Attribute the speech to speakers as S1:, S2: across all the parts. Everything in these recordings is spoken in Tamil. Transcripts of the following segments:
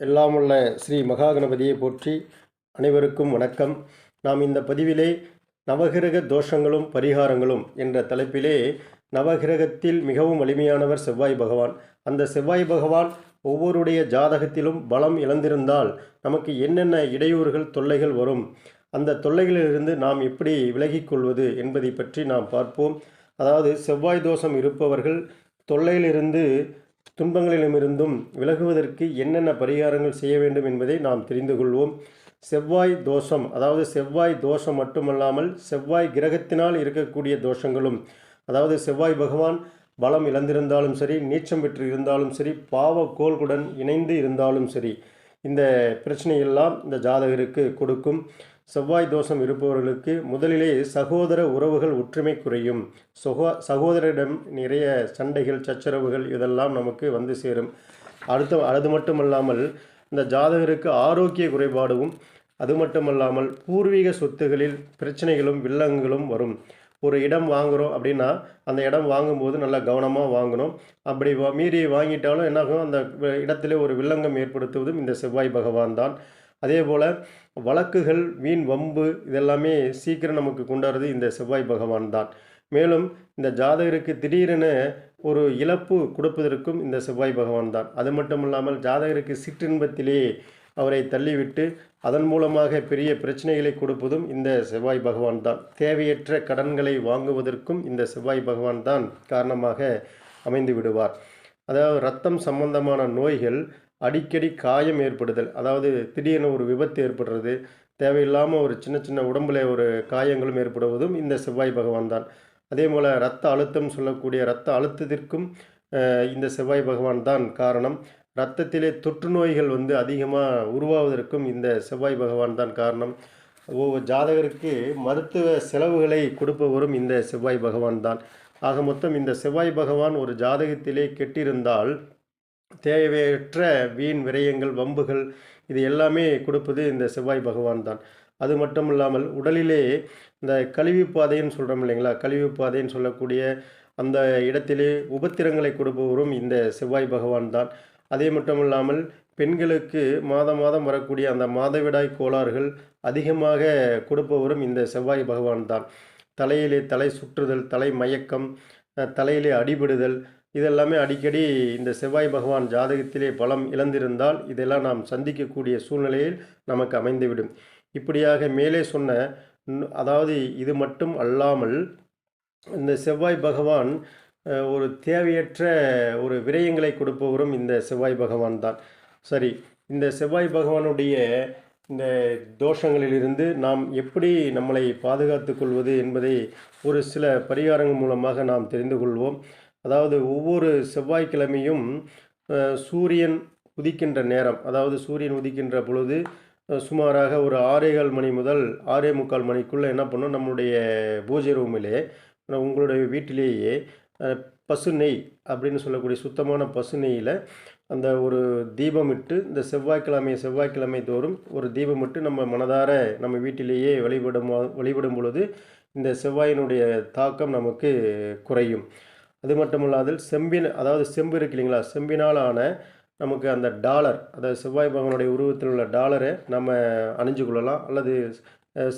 S1: எல்லாம் உள்ள ஸ்ரீ மகாகணபதியை போற்றி அனைவருக்கும் வணக்கம். நாம் இந்த பதிவிலே நவகிரக தோஷங்களும் பரிகாரங்களும் என்ற தலைப்பிலே நவகிரகத்தில் மிகவும் வலிமையானவர் செவ்வாய் பகவான். அந்த செவ்வாய் பகவான் ஒவ்வொருடைய ஜாதகத்திலும் பலம் இழந்திருந்தால் நமக்கு என்னென்ன இடையூறுகள் தொல்லைகள் வரும்? அந்த தொல்லைகளிலிருந்து நாம் எப்படி விலகிக் கொள்வது என்பதை பற்றி நாம் பார்ப்போம். அதாவது செவ்வாய் தோஷம் இருப்பவர்கள் தொல்லையிலிருந்து துன்பங்களிலுமிருந்தும் விலகுவதற்கு என்னென்ன பரிகாரங்கள் செய்ய வேண்டும் என்பதை நாம் தெரிந்து கொள்வோம். செவ்வாய் தோஷம் அதாவது செவ்வாய் தோஷம் மட்டுமல்லாமல் செவ்வாய் கிரகத்தினால் இருக்கக்கூடிய தோஷங்களும் அதாவது செவ்வாய் பகவான் பலம் இழந்திருந்தாலும் சரி நீச்சம் பெற்று இருந்தாலும் சரி பாவ கோள்களுடன் இணைந்து இருந்தாலும் சரி இந்த பிரச்சனையெல்லாம் இந்த ஜாதகருக்கு கொடுக்கும். செவ்வாய் தோஷம் இருப்பவர்களுக்கு முதலிலே சகோதர உறவுகள் ஒற்றுமை குறையும். சகோ சகோதரிடம் நிறைய சண்டைகள் சச்சரவுகள் இதெல்லாம் நமக்கு வந்து சேரும். அடுத்த அது மட்டுமல்லாமல் இந்த ஜாதகருக்கு ஆரோக்கிய குறைபாடும் அது மட்டுமல்லாமல் பூர்வீக சொத்துகளில் பிரச்சனைகளும் வில்லங்களும் வரும். ஒரு இடம் வாங்குகிறோம் அப்படின்னா அந்த இடம் வாங்கும்போது நல்லா கவனமாக வாங்கணும். அப்படி வா மீறி வாங்கிட்டாலும் என்னாகும்? அந்த இடத்துல இடத்திலே ஒரு வில்லங்கம் ஏற்படுத்துவதும் இந்த செவ்வாய் பகவான் தான். அதே போல் வழக்குகள் வீண் வம்பு இதெல்லாமே சீக்கிரம் நமக்கு கொண்டாடுறது இந்த செவ்வாய் பகவான் தான். மேலும் இந்த ஜாதகருக்கு திடீரென ஒரு இழப்பு கொடுப்பதற்கும் இந்த செவ்வாய் பகவான் தான். அது மட்டும் இல்லாமல் ஜாதகருக்கு சிற்றின்பத்திலே அவரை தள்ளிவிட்டு அதன் மூலமாக பெரிய பிரச்சனைகளை கொடுப்பதும் இந்த செவ்வாய் பகவான் தான். தேவையற்ற கடன்களை வாங்குவதற்கும் இந்த செவ்வாய் பகவான் தான் காரணமாக அமைந்து விடுவார். அதாவது ரத்தம் சம்பந்தமான நோய்கள் அடிக்கடி காயம் ஏற்படுதல். அதாவது திடீர்னு ஒரு விபத்து ஏற்படுறது தேவையில்லாமல் ஒரு சின்ன சின்ன உடம்புல ஒரு காயங்களும் ஏற்படுவதும் இந்த செவ்வாய் பகவான் தான். அதே போல் ரத்த அழுத்தம் சொல்லக்கூடிய ரத்த அழுத்தத்திற்கும் இந்த செவ்வாய் பகவான் தான் காரணம். இரத்தத்திலே தொற்று நோய்கள் வந்து அதிகமாக உருவாவதற்கும் இந்த செவ்வாய் பகவான் தான் காரணம். ஒவ்வொரு ஜாதகருக்கு மருத்துவ செலவுகளை கொடுப்பவரும் இந்த செவ்வாய் பகவான் தான். ஆக மொத்தம் இந்த செவ்வாய் பகவான் ஒரு ஜாதகத்திலே கெட்டிருந்தால் தேவையற்ற வீண் விரயங்கள் வம்புகள் இது எல்லாமே கொடுப்பது இந்த செவ்வாய் பகவான் தான். அது மட்டும் இல்லாமல் உடலிலே இந்த கழிவு பாதைன்னு சொல்கிறோம் இல்லைங்களா? கழிவு பாதைன்னு சொல்லக்கூடிய அந்த இடத்திலே உபத்திரங்களை கொடுப்பவரும் இந்த செவ்வாய் பகவான் தான். அதே மட்டும் இல்லாமல் பெண்களுக்கு மாதம் மாதம் வரக்கூடிய அந்த மாதவிடாய் கோளாறுகள் அதிகமாக கொடுப்பவரும் இந்த செவ்வாய் பகவான் தான். தலையிலே தலை சுற்றுதல் தலை மயக்கம் தலையிலே அடிபடுதல் இதெல்லாமே அடிக்கடி இந்த செவ்வாய் பகவான் ஜாதகத்திலே பலம் இழந்திருந்தால் இதெல்லாம் நாம் சந்திக்கக்கூடிய சூழ்நிலையில் நமக்கு அமைந்துவிடும். இப்படியாக மேலே சொன்ன அதாவது இது மட்டும் அல்லாமல் இந்த செவ்வாய் பகவான் ஒரு தேவையற்ற ஒரு விரயங்களை கொடுப்பவரும் இந்த செவ்வாய் பகவான் தான். சரி இந்த செவ்வாய் பகவானுடைய இந்த தோஷங்களிலிருந்து நாம் எப்படி நம்மளை பாதுகாத்து கொள்வது என்பதை ஒரு சில பரிகாரங்கள் மூலமாக நாம் தெரிந்து கொள்வோம். அதாவது ஒவ்வொரு செவ்வாய்க்கிழமையும் சூரியன் உதிக்கின்ற நேரம். அதாவது சூரியன் உதிக்கின்ற பொழுது சுமாராக ஒரு ஆறேகால் மணி முதல் ஆறே முக்கால் மணிக்குள்ளே என்ன பண்ணோம்? நம்மளுடைய பூஜை ரூமிலே உங்களுடைய வீட்டிலேயே பசு நெய் அப்படின்னு சொல்லக்கூடிய சுத்தமான பசு நெய்யில் அந்த ஒரு தீபமிட்டு இந்த செவ்வாய்க்கிழமை செவ்வாய்க்கிழமை தோறும் ஒரு தீபமிட்டு நம்ம மனதார நம்ம வீட்டிலேயே வழிபடும் வழிபடும் பொழுது இந்த செவ்வாயினுடைய தாக்கம் நமக்கு குறையும். அது மட்டும் இல்லாத செம்பின் அதாவது செம்பு இருக்கு இல்லைங்களா? செம்பினால் ஆன நமக்கு அந்த டாலர் அதாவது செவ்வாய் பகவானுடைய உருவத்தில் உள்ள டாலரை நம்ம அணிஞ்சு கொள்ளலாம். அல்லது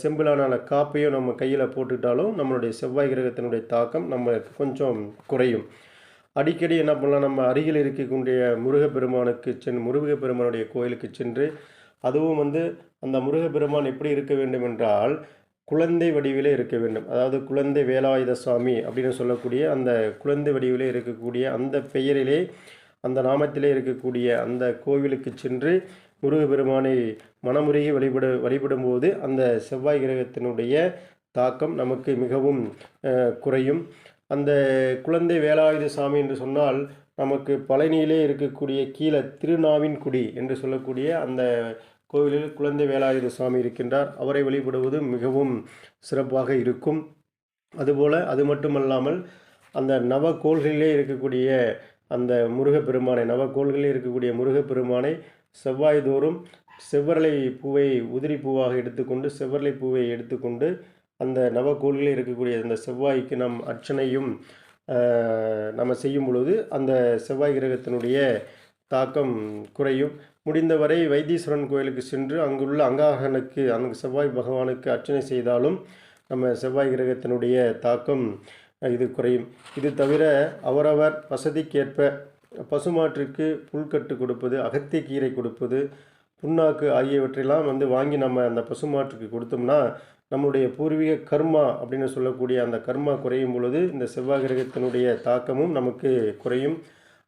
S1: செம்பிலான காப்பையும் நம்ம கையில் போட்டுக்கிட்டாலும் நம்மளுடைய செவ்வாய் கிரகத்தினுடைய தாக்கம் நம்மளுக்கு கொஞ்சம் குறையும். அடிக்கடி என்ன பண்ணலாம் நம்ம அருகில் இருக்கக்கூடிய முருகப்பெருமானுக்கு சென் முருகப்பெருமானுடைய கோயிலுக்கு சென்று அதுவும் வந்து அந்த முருகப்பெருமான் எப்படி இருக்க வேண்டும் என்றால் குழந்தை வடிவிலே இருக்க வேண்டும். அதாவது குழந்தை வேலாயுத சுவாமி அப்படின்னு சொல்லக்கூடிய அந்த குழந்தை வடிவிலே இருக்கக்கூடிய அந்த பெயரிலே அந்த நாமத்திலே இருக்கக்கூடிய அந்த கோவிலுக்கு சென்று முருகப்பெருமானை மனமுருகி வழிபட வழிபடும்போது அந்த செவ்வாய் கிரகத்தினுடைய தாக்கம் நமக்கு மிகவும் குறையும். அந்த குழந்தை வேலாயுத சாமி என்று சொன்னால் நமக்கு பழனியிலே இருக்கக்கூடிய கீழே திருநாவின்குடி என்று சொல்லக்கூடிய அந்த கோவிலில் குழந்தை வேலாயுத சுவாமி இருக்கின்றார். அவரை வழிபடுவது மிகவும் சிறப்பாக இருக்கும். அதுபோல் அது மட்டுமல்லாமல் அந்த நவக்கோள்களிலே இருக்கக்கூடிய அந்த முருகப்பெருமானை நவக்கோள்களில் இருக்கக்கூடிய முருகப்பெருமானை செவ்வாய் தோறும் செவ்வரளை பூவை உதிரி பூவாக எடுத்துக்கொண்டு செவ்வரளை பூவை எடுத்துக்கொண்டு அந்த நவக்கோள்களில் இருக்கக்கூடிய அந்த செவ்வாய்க்கு நம் அர்ச்சனையும் நம்ம செய்யும் பொழுது அந்த செவ்வாய் கிரகத்தினுடைய தாக்கம் குறையும். முடிந்தவரை வைத்தீஸ்வரன் கோயிலுக்கு சென்று அங்குள்ள அங்காகனுக்கு அங்கு செவ்வாய் பகவானுக்கு அர்ச்சனை செய்தாலும் நம்ம செவ்வாய் கிரகத்தினுடைய தாக்கம் இது குறையும். இது தவிர அவரவர் வசதிக்கேற்ப பசுமாட்டிற்கு புல்கட்டு கொடுப்பது அகத்திய கீரை கொடுப்பது புண்ணாக்கு ஆகியவற்றையெல்லாம் வந்து வாங்கி நம்ம அந்த பசுமாட்டுக்கு கொடுத்தோம்னா நம்முடைய பூர்வீக கர்மா அப்படின்னு சொல்லக்கூடிய அந்த கர்மா குறையும் பொழுது இந்த செவ்வாய் கிரகத்தினுடைய தாக்கமும் நமக்கு குறையும்.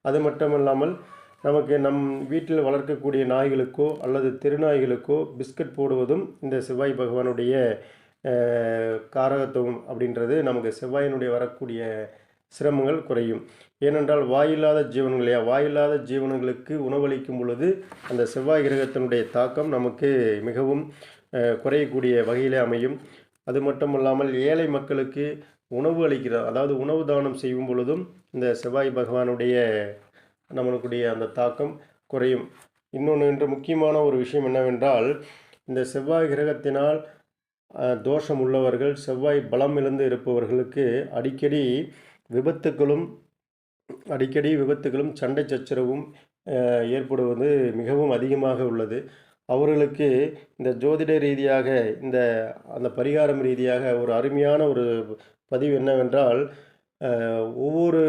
S1: அது மட்டுமல்லாமல் நமக்கு நம் வீட்டில் வளர்க்கக்கூடிய நாய்களுக்கோ அல்லது தெருநாய்களுக்கோ பிஸ்கட் போடுவதும் இந்த செவ்வாய் பகவானுடைய காரகத்துவம் அப்படின்றது நமக்கு செவ்வாயினுடைய வரக்கூடிய சிரமங்கள் குறையும். ஏனென்றால் வாயில்லாத ஜீவன்கள் இல்லையா? வாயில்லாத ஜீவன்களுக்கு உணவளிக்கும் பொழுது அந்த செவ்வாய் கிரகத்தினுடைய தாக்கம் நமக்கு மிகவும் குறையக்கூடிய வகையிலே அமையும். அது மட்டுமல்லாமல் ஏழை மக்களுக்கு உணவு அளிக்கிற அதாவது உணவு தானம் செய்யும் பொழுதும் இந்த செவ்வாய் பகவானுடைய நம்மளுக்குடைய அந்த தாக்கம் குறையும். இன்னொன்று இன்று முக்கியமான ஒரு விஷயம் என்னவென்றால் இந்த செவ்வாய் கிரகத்தினால் தோஷம் உள்ளவர்கள் செவ்வாய் பலம் இழந்து இருப்பவர்களுக்கு அடிக்கடி விபத்துக்களும் அடிக்கடி விபத்துகளும் சண்டை சச்சரவும் ஏற்படுவது மிகவும் அதிகமாக உள்ளது. அவர்களுக்கு இந்த ஜோதிட ரீதியாக இந்த அந்த பரிகாரம் ரீதியாக ஒரு அருமையான ஒரு பதிவு என்னவென்றால் ஒவ்வொரு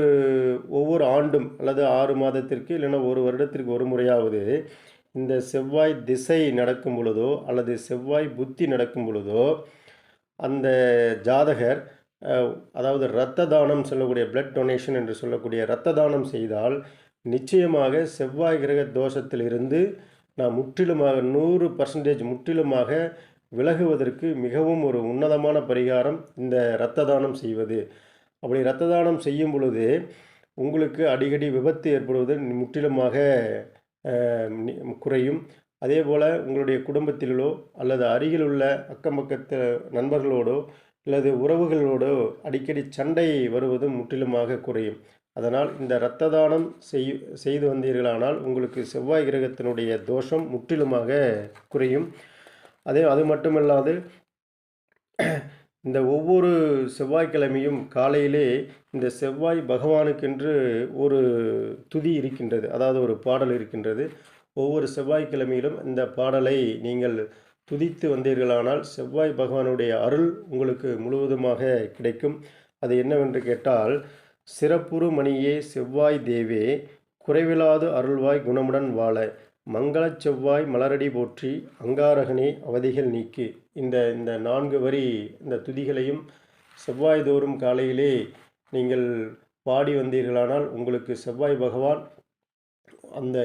S1: ஒவ்வொரு ஆண்டும் அல்லது ஆறு மாதத்திற்கு இல்லைன்னா ஒரு வருடத்திற்கு ஒரு முறையாவது இந்த செவ்வாய் திசை நடக்கும் பொழுதோ அல்லது செவ்வாய் புத்தி நடக்கும் பொழுதோ அந்த ஜாதகர் அதாவது இரத்த தானம் சொல்லக்கூடிய பிளட் டொனேஷன் என்று சொல்லக்கூடிய இரத்த தானம் செய்தால் நிச்சயமாக செவ்வாய் கிரக தோஷத்திலிருந்து நான் முற்றிலுமாக நூறு பர்சன்டேஜ் முற்றிலுமாக விலகுவதற்கு மிகவும் ஒரு உன்னதமான பரிகாரம் இந்த இரத்த தானம் செய்வது. அப்படி இரத்த தானம் செய்யும் பொழுது உங்களுக்கு அடிக்கடி விபத்து ஏற்படுவது முற்றிலுமாக குறையும். அதே போல் உங்களுடைய குடும்பத்திலோ அல்லது அருகில் உள்ள அக்கம் பக்கத்து நண்பர்களோடோ அல்லது உறவுகளோடோ அடிக்கடி சண்டை வருவது முற்றிலுமாக குறையும். அதனால் இந்த இரத்த தானம் செய் செய்து வந்தீர்களானால் உங்களுக்கு செவ்வாய் கிரகத்தினுடைய தோஷம் முற்றிலுமாக குறையும். அதே அது மட்டுமல்லாது இந்த ஒவ்வொரு செவ்வாய்க்கிழமையும் காலையிலே இந்த செவ்வாய் பகவானுக்கென்று ஒரு துதி இருக்கின்றது. அதாவது ஒரு பாடல் இருக்கின்றது. ஒவ்வொரு செவ்வாய்க்கிழமையிலும் இந்த பாடலை நீங்கள் துதித்து வந்தீர்களானால் செவ்வாய் பகவானுடைய அருள் உங்களுக்கு முழுவதுமாக கிடைக்கும். அது என்னவென்று கேட்டால் சிறப்புறு மணியே செவ்வாய் தேவே குறைவிலாது அருள்வாய் குணமுடன் வாழ. மங்களச் செவ்வாய் மலரடி போற்றி அங்காரகனே அவதிகள் நீக்கு. இந்த இந்த நான்கு வரி இந்த துதிகளையும் செவ்வாய் தோறும் காலையிலே நீங்கள் பாடி வந்தீர்களானால் உங்களுக்கு செவ்வாய் பகவான் அந்த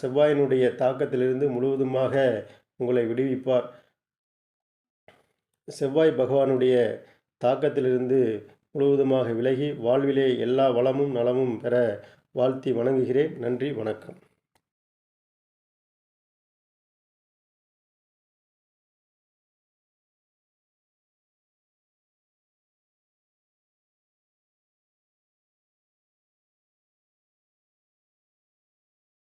S1: செவ்வாயினுடைய தாக்கத்திலிருந்து முழுவதுமாக உங்களை விடுவிப்பார். செவ்வாய் பகவானுடைய தாக்கத்திலிருந்து முழுவதுமாக விலகி வாழ்விலே எல்லா வளமும் நலமும் பெற வாழ்த்தி வணங்குகிறேன். நன்றி வணக்கம்.